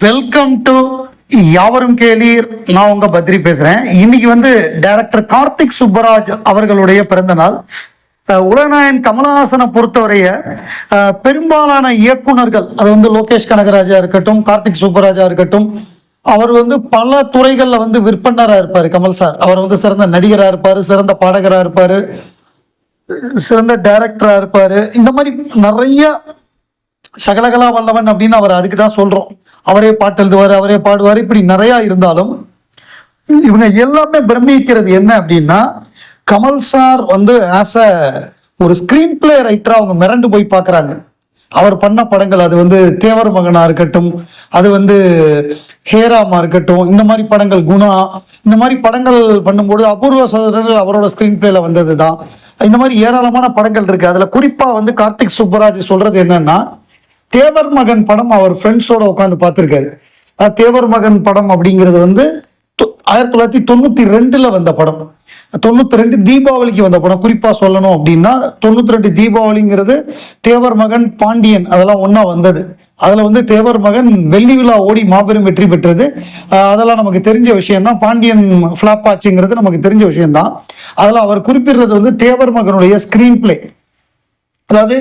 Welcome to யாவரும் கேளீர். நான் உங்க பத்ரி பேசுறேன். இன்னைக்கு வந்து டைரக்டர் கார்த்திக் சுப்பராஜ் அவர்களுடைய பிறந்த நாள். உலகநாயன் கமலஹாசனை பொறுத்தவரைய பெரும்பாலான இயக்குனர்கள் அது வந்து லோகேஷ் கனகராஜா இருக்கட்டும் கார்த்திக் சுப்பராஜா இருக்கட்டும் அவர் வந்து பல துறைகளில் வந்து விற்பனராக இருப்பார் கமல் சார். அவர் வந்து சிறந்த நடிகராக இருப்பார் சிறந்த பாடகராக இருப்பார் சிறந்த டைரக்டராக இருப்பார். இந்த மாதிரி நிறைய சகலகலா வல்லவன் அப்படின்னு அவர் அதுக்கு தான் சொல்கிறோம் அவரே பாட்டு எழுதுவார் அவரே பாடுவார். இப்படி நிறையா இருந்தாலும் இவங்க எல்லாமே பிரமிக்கிறது என்ன அப்படின்னா கமல் சார் வந்து ஆஸ் அ ஒரு ஸ்க்ரீன் பிளே ரைட்டராக அவங்க மிரண்டு போய் பார்க்குறாங்க. அவர் பண்ண படங்கள் அது வந்து தேவர் மகனாக இருக்கட்டும் அது வந்து ஹேராமா இருக்கட்டும் இந்த மாதிரி படங்கள் குணா இந்த மாதிரி படங்கள் பண்ணும்போது அபூர்வ சோதரர்கள் அவரோட ஸ்க்ரீன் பிளேல வந்தது தான் இந்த மாதிரி ஏராளமான படங்கள் இருக்கு. அதுல குறிப்பா வந்து கார்த்திக் சுப்பராஜ் சொல்றது என்னன்னா தேவர் மகன் படம் அவர் ஃப்ரெண்ட்ஸோட உட்காந்து பார்த்துருக்காரு. தேவர் மகன் படம் அப்படிங்கிறது வந்து தொ- ஆயிரத்தி தொள்ளாயிரத்தி தொண்ணூத்தி ரெண்டுல வந்த படம். தொண்ணூத்தி ரெண்டு தீபாவளிக்கு வந்த படம். குறிப்பா சொல்லணும் அப்படின்னா தொண்ணூத்தி ரெண்டு தீபாவளிங்கிறது தேவர் மகன் பாண்டியன் அதெல்லாம் ஒன்றா வந்தது. அதுல வந்து தேவர் மகன் வெள்ளி விழா ஓடி மாபெரும் வெற்றி பெற்றது. அதெல்லாம் நமக்கு தெரிஞ்ச விஷயம் தான் பாண்டியன் ஃபிளாப் ஆச்சுங்கிறது நமக்கு தெரிஞ்ச விஷயம்தான். அதில் அவர் குறிப்பிடுறது வந்து தேவர் மகனுடைய ஸ்கிரீன் பிளே அதாவது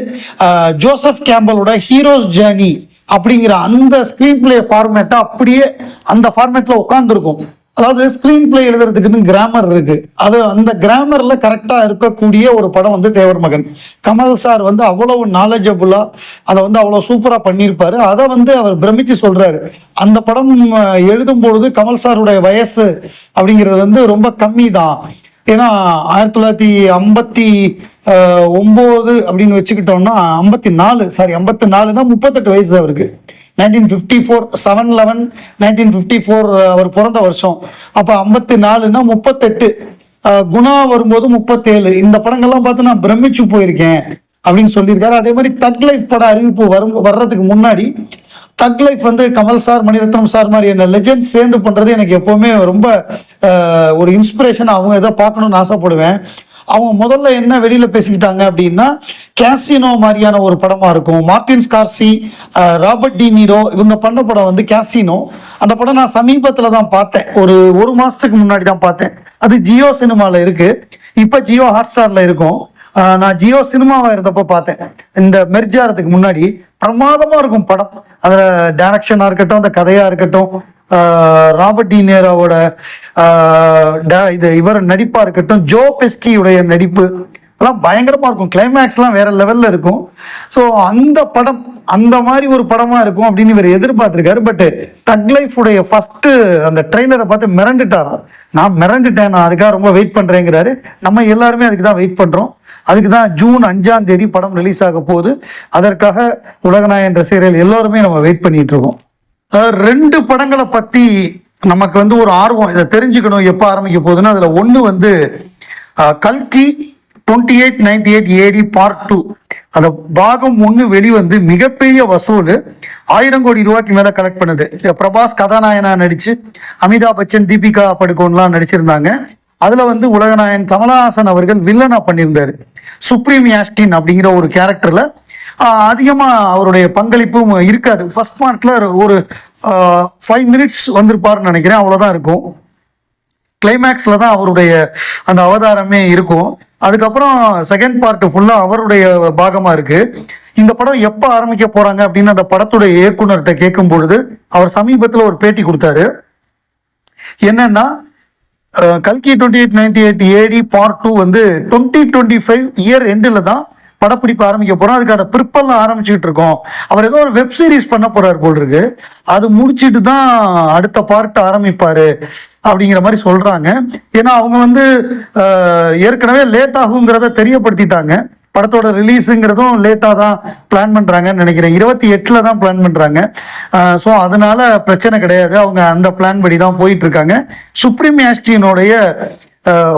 ஜோசப் கேம்பலோட ஹீரோஸ் ஜேர்னி அப்படிங்கிற அந்த ஸ்க்ரீன் பிளே ஃபார்மேட்டை அப்படியே அந்த ஃபார்மேட்டில் உட்காந்துருக்கும் அதாவது ஸ்க்ரீன் பிளே எழுதுறதுக்குன்னு கிராமர் இருக்கு. அது அந்த கிராமர்ல கரெக்டா இருக்கக்கூடிய ஒரு படம் வந்து தேவர் மகன் கமல் சார் வந்து அவ்வளவு நாலேஜபுளா அதை வந்து அவ்வளவு சூப்பரா பண்ணியிருப்பாரு. அதை வந்து அவர் பிரமிச்சு சொல்றாரு. அந்த படம் எழுதும் பொழுது கமல் சாருடைய வயசு அப்படிங்கிறது வந்து ரொம்ப கம்மி தான் ஏன்னா ஆயிரத்தி தொள்ளாயிரத்தி ஐம்பத்தி ஒம்பது அப்படின்னு வச்சுக்கிட்டோம்னா ஐம்பத்தி நாலு சாரி ஐம்பத்தி நாலுனா முப்பத்தெட்டு வயசு அவருக்கு. Nineteen fifty four seven eleven nineteen fifty four அவர் பிறந்த வருஷம். அப்போ ஐம்பத்தி நாலுனா முப்பத்தெட்டு. குணா வரும்போது முப்பத்தேழு. இந்த படங்கள்லாம் பார்த்து நான் பிரமிச்சு போயிருக்கேன் அப்படின்னு சொல்லியிருக்காரு. அதே மாதிரி தக் லைஃப் பட அறிவிப்பு வரும் வர்றதுக்கு முன்னாடி தக் லைஃப் வந்து கமல் சார் மணிரத்னம் சார் மாதிரி என்ன லெஜெண்ட்ஸ் சேர்ந்து பண்ணுறது எனக்கு எப்போவுமே ரொம்ப ஒரு இன்ஸ்பிரேஷன் அவங்க இதை பார்க்கணும்னு ஆசைப்படுவேன். அவங்க முதல்ல என்ன வெளியில பேசிக்கிட்டாங்க அப்படின்னா கேசினோ மாதிரியான ஒரு படமா இருக்கும். Martin Scorsese Robert De Niro இவங்க பண்ண படம் வந்து கேசினோ அந்த படம் நான் சமீபத்துல தான் பார்த்தேன். ஒரு ஒரு மாசத்துக்கு முன்னாடி தான் பார்த்தேன். அது ஜியோ சினிமால இருக்கு. இப்ப ஜியோ ஹாட் ஸ்டார்ல இருக்கும். நான் ஜியோ சினிமாவில் இருந்தப்போ பார்த்தேன். இந்த மெர்ஜாரத்துக்கு முன்னாடி பிரமாதமாக இருக்கும் படம். அதில் டேரக்ஷனாக இருக்கட்டும் அந்த கதையாக இருக்கட்டும் ராபர்ட் டி நேராவோட ட- இது இவர் நடிப்பாக இருக்கட்டும் ஜோ பெஸ்கியுடைய நடிப்பு எல்லாம் பயங்கரமாக இருக்கும். கிளைமேக்ஸ்லாம் வேறு லெவலில் இருக்கும். ஸோ அந்த படம் அந்த மாதிரி ஒரு படமாக இருக்கும் அப்படின்னு இவர் எதிர்பார்த்துருக்காரு. பட் தக் லைஃபுடைய உடைய அந்த ட்ரெய்லரை பார்த்து மிரண்டுட்டாராம் நான் மிரண்டுட்டேன் நான் அதுக்காக ரொம்ப வெயிட் பண்ணுறேங்கிறாரு நம்ம எல்லாருமே அதுக்கு தான் வெயிட் பண்ணுறோம் அதுக்கு தான் ஜூன் அஞ்சாம் தேதி படம் ரிலீஸ் ஆக போகுது. அதற்காக உலகநாயன் ரசிகர்கள் எல்லாருமே நம்ம வெயிட் பண்ணிட்டு இருக்கோம். ரெண்டு படங்களை பற்றி நமக்கு வந்து ஒரு ஆர்வம் இதை தெரிஞ்சுக்கணும் எப்போ ஆரம்பிக்க போகுதுன்னா அதில் ஒன்று வந்து கல்கி twenty eight ninety eight AD part two அந்த பாகம் ஒன்று வெளிவந்து மிகப்பெரிய வசூல் ஆயிரம் கோடி ரூபாய்க்கு மேலே கலெக்ட் பண்ணுது. பிரபாஸ் கதாநாயனா நடிச்சு அமிதாப் பச்சன் தீபிகா படுகோன்லாம் நடிச்சிருந்தாங்க. அதில் வந்து உலகநாயன் கமலஹாசன் அவர்கள் வில்லனா பண்ணியிருந்தாரு. சுப்ரீம் யாஸ்டின் அப்படிங்கிற ஒரு கேரக்டரில் அதிகமாக அவருடைய பங்களிப்பும் இருக்காது. ஃபர்ஸ்ட் பார்ட்டில் ஒரு ஃபைவ் மினிட்ஸ் வந்திருப்பாருன்னு நினைக்கிறேன். அவ்வளோதான் இருக்கும். கிளைமேக்ஸில் தான் அவருடைய அந்த அவதாரமே இருக்கும். அதுக்கப்புறம் செகண்ட் பார்ட் ஃபுல்லாக அவருடைய பாகமாக இருக்குது இந்த படம் எப்போ ஆரம்பிக்க போகிறாங்க அப்படின்னு அந்த படத்துடைய இயக்குனர்கிட்ட கேட்கும் பொழுது அவர் சமீபத்தில் ஒரு பேட்டி கொடுத்தாரு. என்னன்னா கல்கி twenty eight ninety eight AD part two வந்து டுவெண்ட்டி டுவெண்ட்டி ஃபைவ் இயர் எண்டில் தான் படப்பிடிப்பு ஆரம்பிக்க போறோம். அதுக்கான பிற்பெல்லாம் ஆரம்பிச்சுட்டு இருக்கோம். அவர் ஏதோ ஒரு வெப் சீரிஸ் பண்ண போறாரு போல் இருக்கு. அது முடிச்சிட்டு தான் அடுத்த பார்ட் ஆரம்பிப்பாரு அப்படிங்கிற மாதிரி சொல்றாங்க. ஏன்னா அவங்க வந்து ஏற்கனவே லேட் ஆகுங்கிறத தெரியப்படுத்திட்டாங்க. படத்தோட ரிலீஸுங்கிறதும் லேட்டாக தான் பிளான் பண்ணுறாங்கன்னு நினைக்கிறேன். இருபத்தி எட்டில் தான் பிளான் பண்ணுறாங்க ஸோ அதனால பிரச்சனை கிடையாது. அவங்க அந்த பிளான் படி தான் போயிட்டு இருக்காங்க. சுப்ரீம் ஆஸ்டினுடைய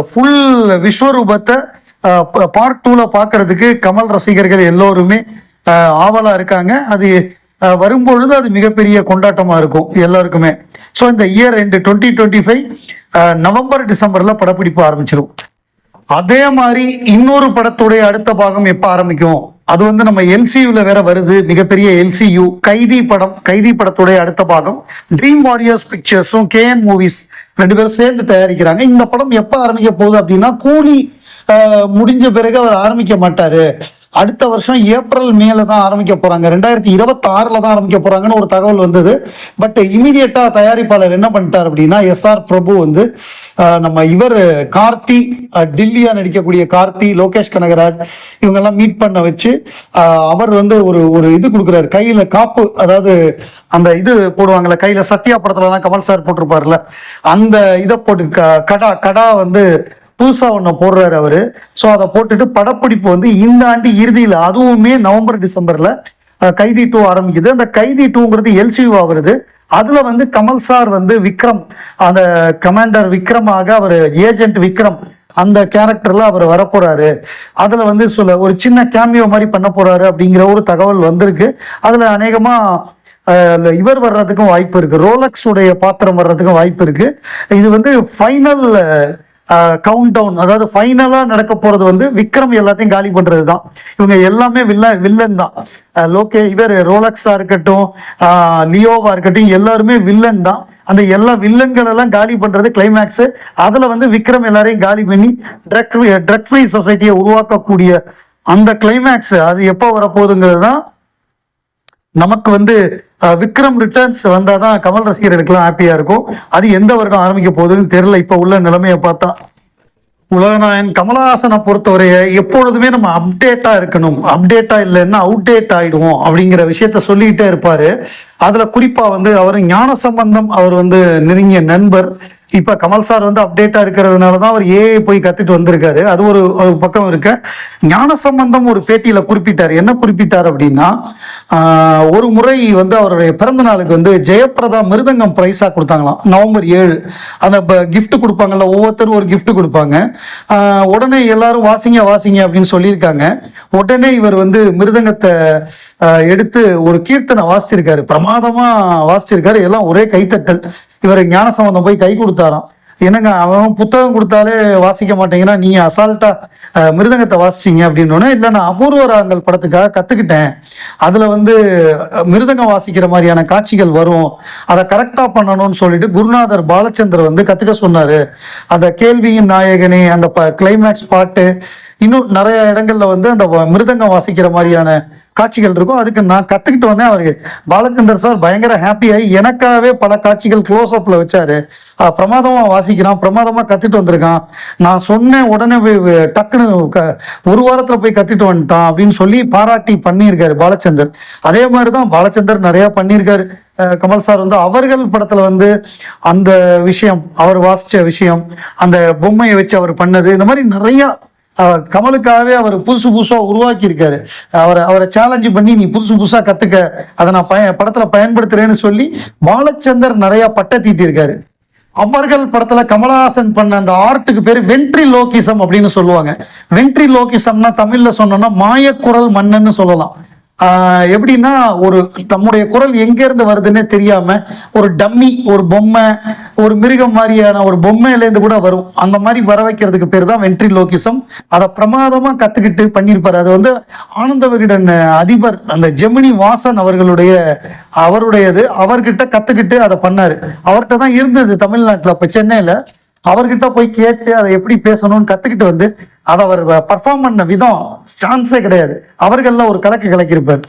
ஃபுல் விஸ்வரூபத்தை பார்ட் டூவில் பார்க்கறதுக்கு கமல் ரசிகர்கள் எல்லோருமே ஆவலாக இருக்காங்க. அது வரும்பொழுது அது மிகப்பெரிய கொண்டாட்டமாக இருக்கும் எல்லாருக்குமே. ஸோ இந்த இயர் ரெண்டு டுவெண்ட்டி டுவெண்ட்டி ஃபைவ் நவம்பர் டிசம்பரில் படப்பிடிப்பு ஆரம்பிச்சிடும் அதே மாதிரி இன்னொரு படத்துடைய அடுத்த பாகம் எப்போ ஆரம்பிக்கும்? அது வந்து நம்ம எல்சியூவில் வேற வருது. மிகப்பெரிய எல்சியூ கைதி படம் கைதி படத்துடைய அடுத்த பாகம். ட்ரீம் வாரியர்ஸ் பிக்சர்ஸும் கேஎன் மூவிஸ் ரெண்டு பேரும் சேர்ந்து தயாரிக்கிறாங்க. இந்த படம் எப்போ ஆரம்பிக்க போகுது அப்படின்னா கூலி முடிஞ்ச பிறகு அவர் ஆரம்பிக்க மாட்டாரு. அடுத்த வருஷம் ஏப்ரல் மேல தான் ஆரம்பிக்க போறாங்க. ரெண்டாயிரத்தி இருபத்தி ஆறுல தான் ஆரம்பிக்க போறாங்கன்னு ஒரு தகவல் வந்தது. பட் இமீடியட்டா தயாரிப்பாளர் என்ன பண்ணிட்டார் அப்படின்னா எஸ் ஆர் பிரபு வந்து நம்ம இவர் கார்த்தி டில்லியா நடிக்கக்கூடிய கார்த்தி லோகேஷ் கனகராஜ் இவங்கெல்லாம் மீட் பண்ண வச்சு அவர் வந்து ஒரு ஒரு இது கொடுக்குறாரு. கையில காப்பு அதாவது அந்த இது போடுவாங்கல்ல கையில சத்யா படத்துலலாம் கமல் சார் போட்டிருப்பார்ல அந்த இதை போட்டு க- கடா கடா வந்து புதுசா ஒன்று போடுறாரு அவரு. ஸோ அதை போட்டுட்டு படப்பிடிப்பு வந்து இந்த ஆண்டு இறுதியில் அதுவுமே நவம்பர் டிசம்பர்ல கைதி டூ ஆரம்பிக்குது. அந்த கைதி டூங்கிறது எல்சியூவா வருது அதுல வந்து கமல் சார் வந்து விக்ரம் அந்த கமாண்டர் விக்ரமாக அவர் ஏஜென்ட் விக்ரம் அந்த கேரக்டர்ல அவர் வரப்போறாரு. அதுல வந்து சொல்ல ஒரு சின்ன கேமியோ மாதிரி பண்ண போறாரு அப்படிங்கிற ஒரு தகவல் வந்திருக்கு. அதுல அநேகமா இவர் வர்றதுக்கும் வாய்ப்பு இருக்கு. ரோலக்ஸ் உடைய பாத்திரம் வர்றதுக்கும் வாய்ப்பு இருக்கு. இது வந்து ஃபைனல் கவுண்ட் டவுன் அதாவது ஃபைனலா நடக்க போறது வந்து விக்ரம் எல்லாத்தையும் காலி பண்றது தான் இவங்க எல்லாமே வில்ல வில்லன் தான். லோகே இவர் ரோலக்ஸா இருக்கட்டும் லியோவா இருக்கட்டும் எல்லாருமே வில்லன் தான். அந்த எல்லா வில்லன்கள் எல்லாம் காலி பண்றது கிளைமேக்ஸ் அதுல வந்து விக்ரம் எல்லாரையும் காலி பண்ணி ட்ரக் ட்ரக் ஃப்ரீ சொசைட்டியை உருவாக்கக்கூடிய அந்த கிளைமேக்ஸ் அது எப்போ வரப்போகுதுங்கிறது தான் நமக்கு வந்து விக்ரம் ரிட்டர்ன்ஸ் வந்தாதான் கமல் ரசிகர்களுக்கெல்லாம் ஹாப்பியா இருக்கும். அது எந்த வருடம் ஆரம்பிக்க போகுதுன்னு தெரியல. இப்ப உள்ள நிலைமையை பார்த்தா. உலகநாயன் கமலஹாசனை பொறுத்தவரைய எப்பொழுதுமே நம்ம அப்டேட்டா இருக்கணும். அப்டேட்டா இல்லைன்னா அவுடேட் ஆயிடுவோம் அப்படிங்கிற விஷயத்த சொல்லிக்கிட்டே இருப்பாரு. அதுல குறிப்பா வந்து அவர் ஞான சம்பந்தம் அவர் வந்து நெருங்கிய நண்பர். இப்ப கமல் சார் வந்து அப்டேட்டா இருக்கிறதுனால தான் அவர் ஏஐ போய் கத்துட்டு வந்திருக்காரு. அது ஒரு ஒரு பக்கம் இருக்க. ஞான சம்பந்தம் ஒரு பேட்டியில குறிப்பிட்டார். என்ன குறிப்பிட்டார் அப்படின்னா ஒரு முறை வந்து அவருடைய பிறந்த நாளுக்கு வந்து ஜெயபிரதா மிருதங்கம் பிரைஸா கொடுத்தாங்களாம். நவம்பர் ஏழு. அந்த கிஃப்ட் கொடுப்பாங்கல்ல ஒவ்வொருத்தரும் ஒரு கிஃப்ட் கொடுப்பாங்க. உடனே எல்லாரும் வாசிங்க வாசிங்க அப்படின்னு சொல்லியிருக்காங்க. உடனே இவர் வந்து மிருதங்கத்தை எடுத்து ஒரு கீர்த்தனை வாசிச்சிருக்காரு. பிரமாதமா வாசிச்சிருக்காரு. எல்லாம் ஒரே கைத்தட்டல். இவர் ஞான சம்பந்தம் போய் கை கொடுத்தாராம். என்னங்க அவன் புத்தகம் கொடுத்தாலே வாசிக்க மாட்டேங்கிறான். நீ அசால்ட்டா மிருதங்கத்தை வாசிச்சீங்க அப்படின்னோடனே இல்லை நான் அபூர்வ ராகங்கள் படத்துக்காக கற்றுக்கிட்டேன் அதில் வந்து மிருதங்கம் வாசிக்கிற மாதிரியான காட்சிகள் வரும். அதை கரெக்டாக பண்ணணும்னு சொல்லிட்டு குருநாதர் பாலச்சந்தர் வந்து கற்றுக்க சொன்னார். அந்த கேள்வியின் நாயகனே அந்த கிளைமேக்ஸ் பாட்டு இன்னும் நிறைய இடங்கள்ல வந்து அந்த வ- மிருதங்கம் வாசிக்கிற மாதிரியான காட்சிகள் இருக்கும் அதுக்கு நான் கத்துக்கிட்டு வந்தேன். அவருக்கு பாலச்சந்தர் சார் பயங்கர ஹாப்பியாகி எனக்காகவே பல காட்சிகள் க்ளோஸ் அப்பில் வச்சாரு. பிரமாதமாக வாசிக்கிறான் பிரமாதமாக கற்றுட்டு வந்திருக்கான். நான் சொன்னேன் உடனே போய் டக்குன்னு க- ஒரு வாரத்தில் போய் கத்துட்டு வந்துட்டான் அப்படின்னு சொல்லி பாராட்டி பண்ணியிருக்காரு பாலச்சந்தர். அதே மாதிரி தான் பாலச்சந்தர் நிறையா பண்ணியிருக்காரு. கமல் சார் வந்து அவர்கள் படத்தில் வந்து அந்த விஷயம் அவர் வாசித்த விஷயம் அந்த பொம்மையை வச்சு அவர் பண்ணது இந்த மாதிரி நிறையா கமலுக்காகவே அவர் புதுசு புதுசா உருவாக்கியிருக்காரு. அவரை அவரை சேலஞ்சு பண்ணி நீ புதுசு புதுசா கத்துக்க. அதை நான் பய படத்துல பயன்படுத்துறேன்னு சொல்லி பாலச்சந்தர் நிறையா பட்ட தீட்டியிருக்காரு அவர்கள் படத்துல கமலஹாசன் பண்ண அந்த ஆர்ட்டுக்கு பேர் வென்ட்ரி லோகிசம் அப்படின்னு சொல்லுவாங்க. வென்ட்ரி லோகிசம்னா தமிழ்ல சொன்னோம்னா மாயக்குரல் மன்னன்னு சொல்லலாம். எப்படின்னா ஒரு தம்முடைய குரல் எங்கேருந்து வருதுன்னே தெரியாம ஒரு டம்மி ஒரு பொம்மை ஒரு மிருகம் மாதிரியான ஒரு பொம்மையிலேருந்து கூட வரும். அந்த மாதிரி வர வைக்கிறதுக்கு பேர் தான் வென்ட்ரி லோகிசம் அதை பிரமாதமாக கற்றுக்கிட்டு பண்ணியிருப்பார். அது வந்து ஆனந்த விகடன் அதிபர் அந்த ஜெமினி வாசன் அவர்களுடைய அவருடையது. அவர்கிட்ட கற்றுக்கிட்டு அதை பண்ணார். அவர்கிட்ட தான் இருந்தது தமிழ்நாட்டில் இப்போ சென்னையில். அவர்கிட்ட போய் கேட்டு அதை எப்படி பேசணும்னு கத்துக்கிட்டு வந்து அதை அவர் பர்ஃபார்ம் பண்ண விதம் சான்ஸே கிடையாது. அவர்கள்லாம் ஒரு கலக்கு கலக்கியிருப்பார்.